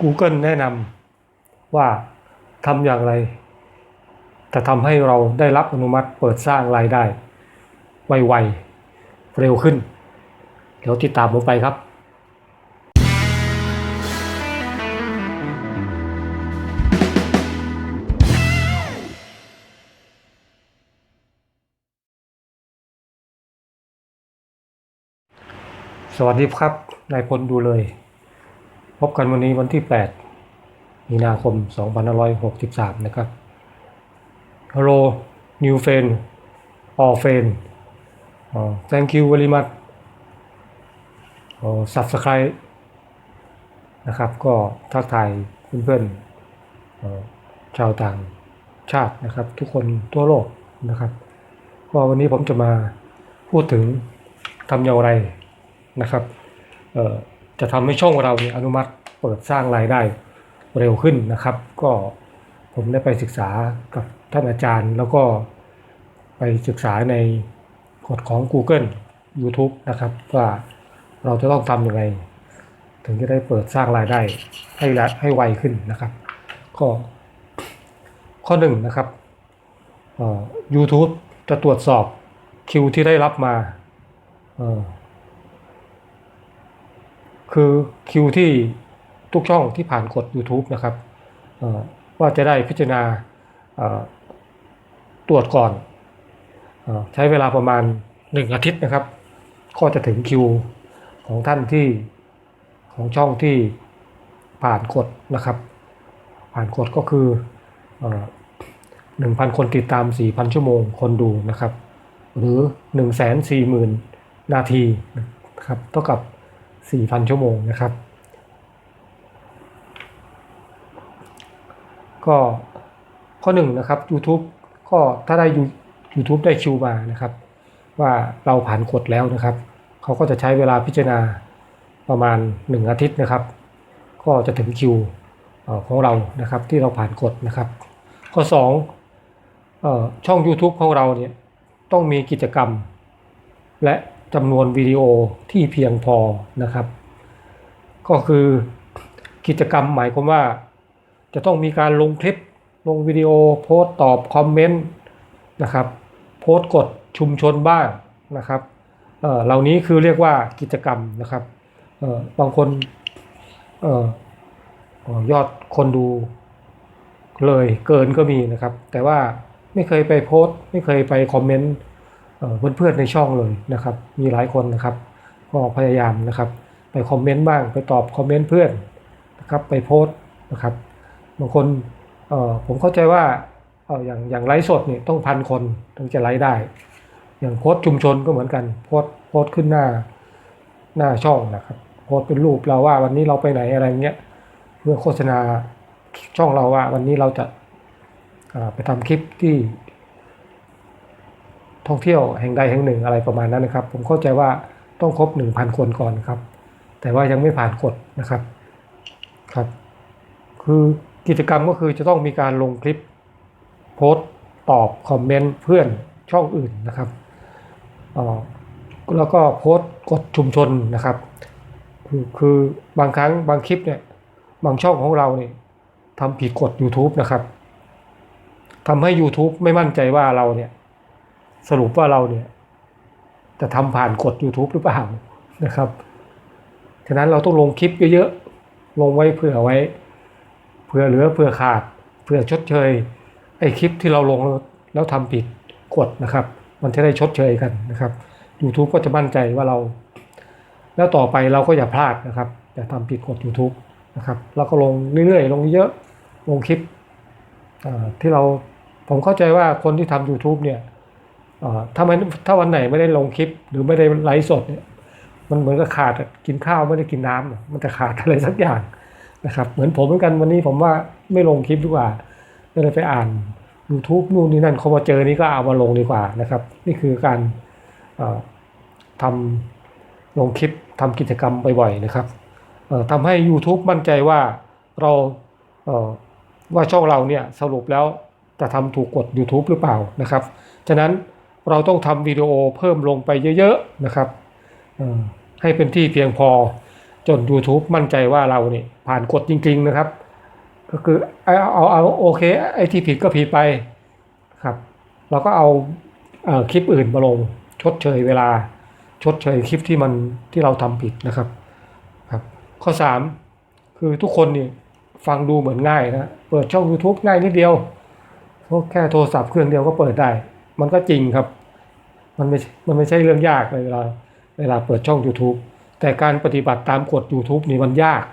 Google แนะนำว่าทำอย่างไร จะทำให้เราได้รับอนุมัติเปิดสร้างรายได้ ไวๆ เร็วขึ้น เดี๋ยวติดตามผมไปครับสวัสดีครับ นายพลดูเลย พบกันวันนี้วันที่ 8 มีนาคม 2563 นะครับ Hello new friend all friend uh, thank you very much uh, subscribe นะครับ ก็ทักทายเพื่อนๆชาวต่างชาตินะครับ ทุกคนทั่วโลกนะครับ ก็วันนี้ผมจะมาพูดถึงทำอย่างไรนะครับ จะทำให้ช่องเราเนี่ยอนุมัติเปิดสร้างรายได้เร็วขึ้นนะครับ ก็ผมได้ไปศึกษากับท่านอาจารย์ แล้วก็ไปศึกษาในกฎของ Google YouTube นะครับ ว่าเราจะต้องทำยังไง ถึงจะได้เปิดสร้างรายได้ให้ละให้ไวขึ้นนะครับ ก็ข้อหนึ่งนะครับเอ่อ YouTube จะตรวจสอบคิวที่ได้รับมาออ คือคิวที่ทุกช่องที่ผ่านกด YouTube นะครับว่าจะได้พิจารณาตรวจก่อนอใช้เวลาประมาณ 1 อาทิตย์นะครับ ก็จะถึงคิวของท่านที่ของช่องที่ผ่านกดนะครับ ผ่านกดก็คือหนึ่งพันคนติดตาม 4,000 ชั่วโมงคนดูนะครับ หรือ 1 4 0 0 0 0 นาทีนะครับเท่ากับ 4,000 ชั่วโมงนะครับ ก็ข้อหนึ่งนะครับ YouTube ก็ถ้าได้ YouTube ได้คิวมานะครับ ว่าเราผ่านกฎแล้วนะครับ เขาก็จะใช้เวลาพิจารณาประมาณ 1 อาทิตย์นะครับ ก็จะถึงคิวของเรานะครับที่เราผ่านกฎนะครับ ข้อ2เอ่อช่อง YouTube ของเราเนี่ยต้องมีกิจกรรมและ จำนวนวิดีโอที่เพียงพอนะครับ ก็คือกิจกรรมหมายความว่า จะต้องมีการลงคลิปลงวิดีโอโพสต์ตอบคอมเมนต์นะครับโพสต์กดชุมชนบ้างนะครับเอ่อเหล่านี้คือเรียกว่ากิจกรรมนะครับเอ่อบางคนเอ่อเอ่อยอดคนดูเลยเกินก็มีนะครับ แต่ว่าไม่เคยไปโพสต์ไม่เคยไปคอมเมนต์ เพื่อนๆในช่องเลยนะครับ มีหลายคนนะครับ ก็พยายามนะครับ ไปคอมเมนต์บ้างไปตอบคอมเมนต์เพื่อนนะครับไปโพสต์นะครับบางคนผมเข้าใจว่าอย่างอย่างไลฟ์สดเนี่ยต้องพันคนถึงจะไลฟ์ได้ อย่างโพสต์ชุมชนก็เหมือนกันโพสต์โพสต์ขึ้นหน้าหน้าช่องนะครับโพสต์เป็นรูปเราว่าวันนี้เราไปไหนอะไรเงี้ยเพื่อโฆษณาช่องเราว่าวันนี้เราจะาไปทำคลิปที่ ท่องเที่ยวแห่งใดแห่งหนึ่งอะไรประมาณนั้นนะครับ ผมเข้าใจว่าต้องครบ 1,000 คนก่อนครับ แต่ว่ายังไม่ผ่านกฎนะครับครับ คือกิจกรรมก็คือจะต้องมีการลงคลิปโพสต์ตอบคอมเมนต์เพื่อนช่องอื่นนะครับอ่อแล้วก็โพสต์กดชุมชนนะครับคือคือบางครั้งบางคลิปเนี่ยบางช่องของเราเนี่ยทำผิดกฎ YouTube นะครับทำให้ YouTube ไม่มั่นใจว่าเราเนี่ย สรุปว่าเราเนี่ยจะทำผ่านกฎ YouTube หรือเปล่านะครับฉะนั้นเราต้องลงคลิปเยอะๆ ลงไว้เผื่อไว้ เผื่อเหลือเผื่อขาด เผื่อชดเชยไอ้คลิปที่เราลงแล้วทำผิดกฎนะครับ มันจะได้ชดเชยกันนะครับ YouTube ก็จะมั่นใจว่าเรา แล้วต่อไปเราก็อย่าพลาดนะครับอย่าทำผิดกฎ YouTube นะครับแล้วก็ลงเรื่อยๆ ลงเยอะลงคลิปที่เราผมเข้าใจว่าคนที่ทำ YouTube เนี่ย ถ้าไม่ถ้าวันไหนไม่ได้ลงคลิปหรือไม่ได้ไลฟ์สดเนี่ยมันเหมือนกับขาดกินข้าวไม่ได้กินน้ำอะมันจะขาดอะไรสักอย่างนะครับ เหมือนผมเหมือนกันวันนี้ผมว่าไม่ลงคลิปดีกว่าก็เลยไปอ่าน YouTube นู่นนี่นั่นเขามาเจอนี่ก็เอามาลงดีกว่านะครับ นี่คือการทำลงคลิปทำกิจกรรมบ่อยๆนะครับทำให้ YouTube มั่นใจว่าเราเว่าช่องเราเนี่ยสรุปแล้วจะทำถูกกฎ YouTube หรือเปล่านะครับ ฉะนั้น เราต้องทำวิดีโอเพิ่มลงไปเยอะๆนะครับให้เป็นที่เพียงพอจน YouTube มั่นใจว่าเราเนี่ยผ่านกฎจริง ๆนะครับ ก็คือเอาเอาเอาโอเคไอ้ที่ผิดก็ผิดไปครับเราก็เอาเอ่อคลิปอื่นมาลงชดเชยเวลาชดเชยคลิปที่มันที่เราทำผิดนะครับครับ ข้อ 3 คือทุกคนนี่ฟังดูเหมือนง่ายนะเปิดช่อง YouTube ง่ายนิดเดียวเพราะแค่โทรศัพท์เครื่องเดียวก็เปิดได้ มันก็จริงครับ มันไม่มันไม่ใช่เรื่องยากเลยเวลาเวลาเปิดช่อง YouTube แต่การปฏิบัติตามกฎ YouTube นี่มันยาก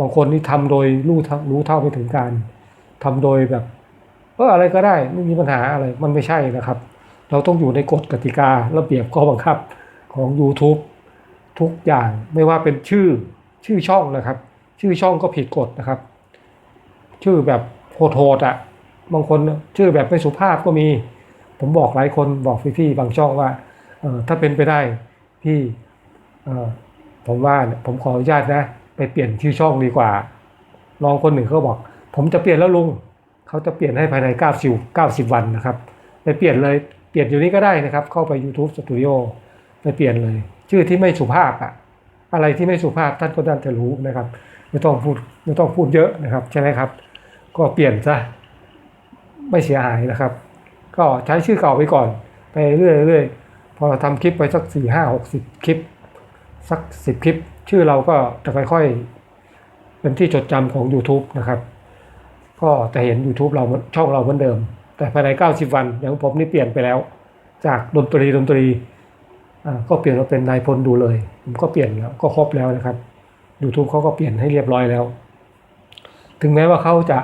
บางคนนี่ทำโดยรู้เท่ารู้เท่าไม่ถึงการทำโดยแบบเอออะไรก็ได้ไม่มีปัญหาอะไรมันไม่ใช่นะครับ เราต้องอยู่ในกฎกติการะเบียบข้อบังคับของ YouTube ทุกอย่างไม่ว่าเป็นชื่อชื่อช่องนะครับ ชื่อช่องก็ผิดกฎนะครับ ชื่อแบบโหดๆอะบางคนชื่อแบบไม่สุภาพก็มี ผมบอกหลายคนบอกพี่ๆบางช่องว่าถ้าเป็นไปได้พี่ผมว่าผมขออนุญาตนะ ไปเปลี่ยนชื่อช่องดีกว่าน้องคนหนึ่งเขาบอก ผมจะเปลี่ยนแล้วลุงเขาจะเปลี่ยนให้ภายใน90 90 วันนะครับไปเปลี่ยนเลยเปลี่ยนอยู่นี้ก็ได้นะครับ เข้าไป YouTube Studio ไปเปลี่ยนเลย ชื่อที่ไม่สุภาพอะอะไรที่ไม่สุภาพท่านก็น่าจะรู้นะครับไม่ต้องพูดไม่ต้องพูดเยอะนะครับ ใช่ไหมครับ ก็เปลี่ยนซะไม่เสียหายนะครับ ก็ใช้ชื่อเก่าไปก่อน ไปเรื่อยๆพอเราทำคลิปไปสักสี่ห้าหกสิบคลิป สักสิบคลิป ชื่อเราก็จะค่อยๆ เป็นที่จดจำของ YouTube นะครับ ก็จะเห็น YouTube เราช่องเราเหมือนเดิม แต่ภายใน 90 วันอย่างผมนี่เปลี่ยนไปแล้ว จากดนตรีดนตรีก็เปลี่ยนมาเป็นนายพลดูเลย ผมก็เปลี่ยนแล้วก็ครบแล้วนะครับ YouTube เขาก็เปลี่ยนให้เรียบร้อยแล้ว ถึงแม้ว่าเขาจะ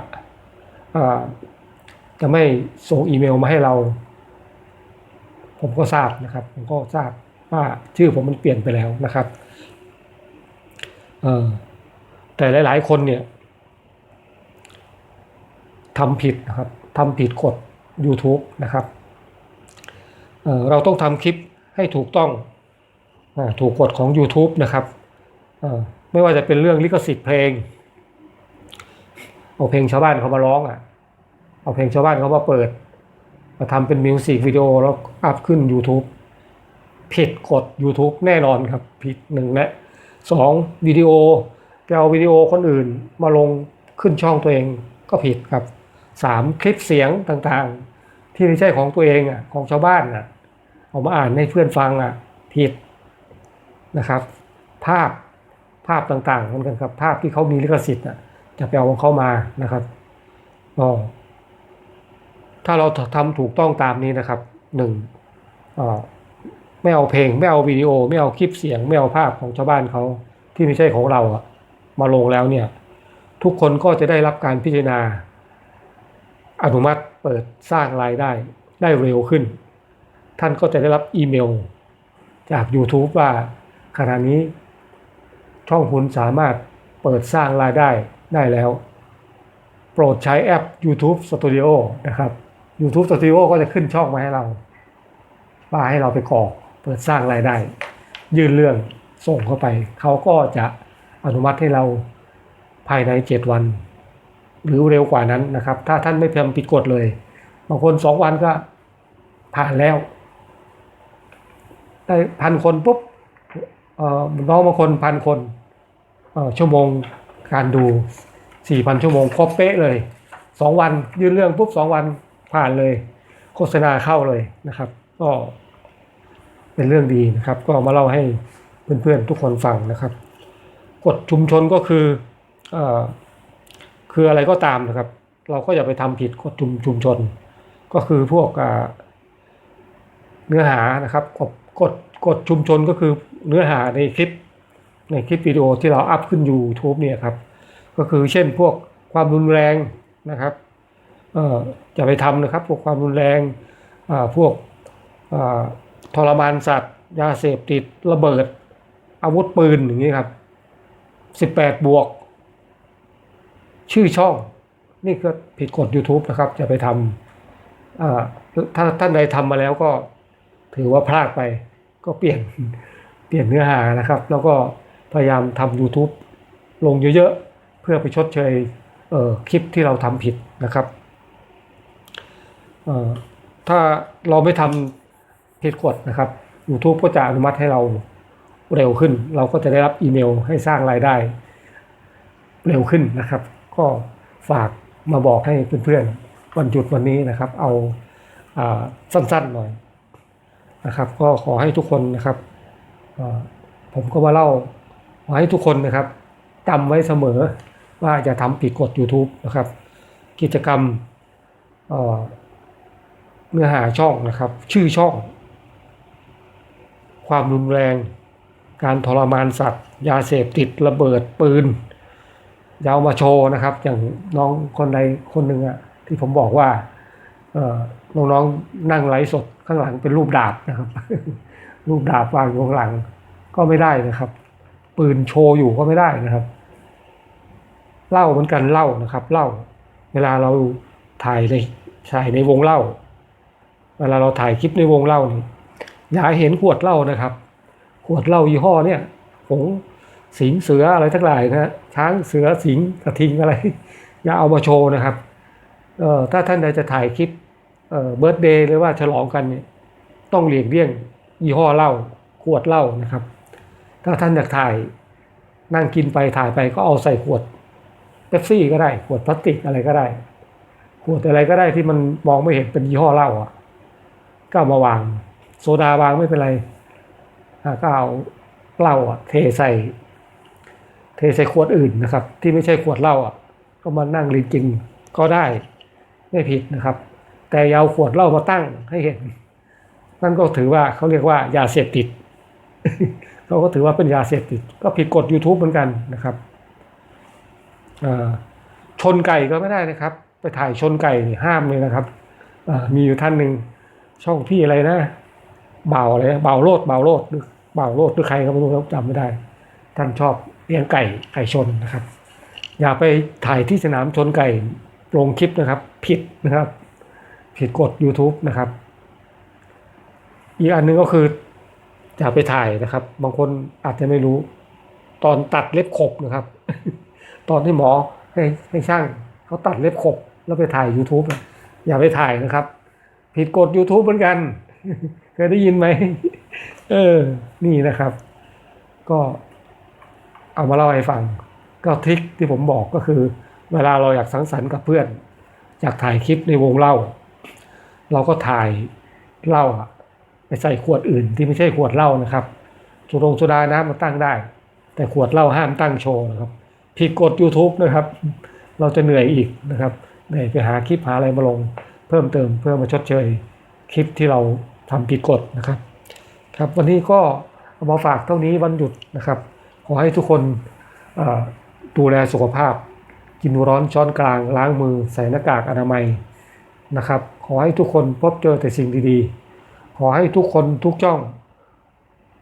จะไม่ส่งอีเมลมาให้เรา ผมก็ทราบนะครับ ผมก็ทราบว่าชื่อผมมันเปลี่ยนไปแล้วนะครับเออแต่หลาย ๆ คนเนี่ยทำผิดนะครับทำผิดกฎ YouTube นะครับเเราต้องทำคลิปให้ถูกต้องอถูกกฎของ YouTube นะครับไม่ว่าจะเป็นเรื่องลิขสิทธิ์เพลง เอาเพลงชาวบ้านเขามาร้องอะ เอาเพลงชาวบ้านเขามาเปิด มาทำเป็นมิวสิกวิดีโอแล้วอัพขึ้น YouTube ผิดกฎ YouTube แน่นอนครับ ผิดหนึ่งและสองวิดีโอไปเอาวิดีโอคนอื่นมาลงขึ้นช่องตัวเองก็ผิดครับสามคลิปเสียงต่างๆ ที่ไม่ใช่ของตัวเองอะของชาวบ้านอะเอามาอ่านให้เพื่อนฟังอะผิดนะครับ ภาพภาพต่างๆเหมือนกันครับ ภาพที่เขามีลิขสิทธิ์อะจะไปเอาของเขามานะครับก็ ถ้าเราทำถูกต้องตามนี้นะครับหนึ่งไม่เอาเพลง ไม่เอาวิดีโอ ไม่เอาคลิปเสียง ไม่เอาภาพของชาวบ้านเขาที่ไม่ใช่ของเราอะมาลงแล้วเนี่ย ทุกคนก็จะได้รับการพิจารณา อนุมัติเปิดสร้างรายได้ ได้เร็วขึ้น ท่านก็จะได้รับอีเมล จาก YouTube ว่าขณะนี้ ช่องคุณสามารถเปิดสร้างรายได้ได้แล้ว โปรดใช้แอป YouTube Studio นะครับ YouTube Studio ก็จะขึ้นช่องมาให้เราว่าให้เราไปกรอกเปิดสร้างรายได้ ยื่นเรื่องส่งเข้าไป เขาก็จะอนุมัติให้เราภายในเจ็ดวัน หรือเร็วกว่านั้นนะครับ ถ้าท่านไม่ทำผิดกฎเลย บางคนสองวันก็ผ่านแล้ว ได้พันคนปุ๊บเอ่อน้องบางคนพันคนเอ่อชั่วโมงการดูสี่พันชั่วโมงครบเป๊ะเลยสองวันยื่นเรื่องปุ๊บสองวัน ผ่านเลยโฆษณาเข้าเลยนะครับ ก็เป็นเรื่องดีนะครับ ก็มาเล่าให้เพื่อนๆทุกคนฟังนะครับ กฎชุมชนก็คืออคืออะไรก็ตามนะครับ เราก็อย่าไปทำผิดกฎชุมชุมชน ก็คือพวกเนื้อหานะครับกฎกฎกฎชุมชนก็คือเนื้อหาในคลิปในคลิปวิดีโอที่เราอัพขึ้น YouTube เนี่ยครับ ก็คือเช่นพวกความรุนแรงนะครับ จะไปทำนะครับ พวกความรุนแรงพวกทรมานสัตว์ ยาเสพติดระเบิด อาวุธปืนอย่างนี้ครับสิบแปดบวก ชื่อช่อง นี่ก็ผิดกฎ YouTube นะครับ จะไปทำถ้าท่านใดทำมาแล้วก็ถือว่าพลาดไป ก็เปลี่ยนเปลี่ยนเนื้อหานะครับ แล้วก็พยายามทำ YouTube ลงเยอะๆ เพื่อไปชดเชยเคลิปที่เราทำผิดนะครับ ถ้าเราไม่ทำผิดกฎนะครับ YouTube ก็จะอนุมัติให้เราเร็วขึ้น เราก็จะได้รับอีเมลให้สร้างรายได้ เร็วขึ้นนะครับ ก็ฝากมาบอกให้เพื่อนๆวันหยุดวันนี้นะครับ เอาอาสั้นๆหน่อยนะครับ ก็ขอให้ทุกคนนะครับผมก็มาเล่าขอให้ทุกคนนะครับจำไว้เสมอว่าอย่าทำผิดกฎ YouTube นะครับ กิจกรรม เนื้อหาช่องนะครับ ชื่อช่อง ความรุนแรง การทรมานสัตว์ ยาเสพติดระเบิดปืนอยาวมาโชว์นะครับ อย่างน้องคนใดคนหนึ่งอะที่ผมบอกว่าเอ่อน้องๆนั่งไลฟ์สดข้างหลังเป็นรูปดาบนะครับ รูปดาบวางอยู่ข้างหลัง ก็ไม่ได้นะครับ ปืนโชว์อยู่ก็ไม่ได้นะครับเล้าเหมือนกันเล้านะครับเล้าเวลาเราถ่ายในถ่ายในวงเล้า เวลาเราถ่ายคลิปในวงเล้านี่อย่าเห็นขวดเหล้านะครับ ขวดเหล้ายี่ห้อเนี่ยผงสิงเสืออะไรทั้งหลายนะฮะช้างเสือสิงกระทิงอะไร อย่าเอามาโชว์นะครับเอ่อถ้าท่านใดจะถ่ายคลิปเอ่อเบิร์ดเดย์หรือว่าฉลองกันเนี่ยต้องหลีกเลี่ยงยี่ห้อเหล้าขวดเหล้านะครับ ถ้าท่านอยากถ่ายนั่งกินไปถ่ายไปก็เอาใส่ขวดเป๊ปซี่ก็ได้ ขวดพลาสติกอะไรก็ได้ ขวดอะไรก็ได้ที่มันมองไม่เห็นเป็นยี่ห้อเหล้าอะ ก็ามาวาง โซดาวางไม่เป็นไรก็เอาเหล้าอะเทใส่ เทใส่ขวดอื่นนะครับ ที่ไม่ใช่ขวดเหล้าอะก็มานั่งรินกินก็ได้ไม่ผิดนะครับ แต่เอาขวดเหล้ามาตั้งให้เห็น นั่นก็ถือว่าเขาเรียกว่ายาเสพติดเขาก็ถือว่าเป็นยาเสพติด ก็ผิดกฎ YouTube เหมือนกันนะครับชนไก่ก็ไม่ได้นะครับ ไปถ่ายชนไก่ห้ามเลยนะครับมีอยู่ท่านหนึ่ง ช่องพี่อะไรนะเบาอะไรเบาโลดเบาโลดหรือเบาโลดหรือใครก็ไม่รู้จำไม่ได้ ท่านชอบเลี้ยงไก่ไก่ชนนะครับ อย่าไปถ่ายที่สนามชนไก่ลงคลิปนะครับ ผิดนะครับ ผิดกฎ YouTube นะครับ อีกอันหนึงก็คืออย่าไปถ่ายนะครับ บางคนอาจจะไม่รู้ ตอนตัดเล็บขบนะครับ ตอนที่หมอให้ให้ช่างเขาตัดเล็บขบแล้วไปถ่าย YouTube อย่าไปถ่ายนะครับ ผิดกฎ YouTube เหมือนกัน เคยได้ยินไหม เออ นี่นะครับ ก็เอามาเล่าให้ฟัง ก็ทริคที่ผมบอกก็คือ เวลาเราอยากสังสรรค์กับเพื่อน อยากถ่ายคลิปในวงเล่า เราก็ถ่ายเหล้าอะไปใส่ขวดอื่นที่ไม่ใช่ขวดเหล้านะครับสุรงสุดาน้ำมาตั้งได้ แต่ขวดเหล้าห้ามตั้งโชว์นะครับ ผิดกฎ YouTube นะครับ เราจะเหนื่อยอีกนะครับเหนื่อยไปหาคลิปหาอะไรมาลง เพิ่มเติมเพื่อมาชดเชยคลิปที่เราทำผิดกฎนะครับ ครับวันนี้ก็เอามาฝากเท่านี้วันหยุดนะครับ ขอให้ทุกคนดูแลสุขภาพ กินร้อนช้อนกลางล้างมือใส่หน้ากากอนามัยนะครับ ขอให้ทุกคนพบเจอแต่สิ่งดีๆ ขอให้ทุกคนทุกช่อง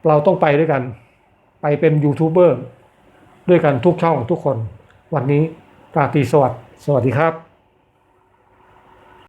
เราต้องไปด้วยกัน ไปเป็นยูทูบเบอร์ด้วยกันทุกช่องทุกคน วันนี้ราตรีสวัสดิ์สวัสดีครับ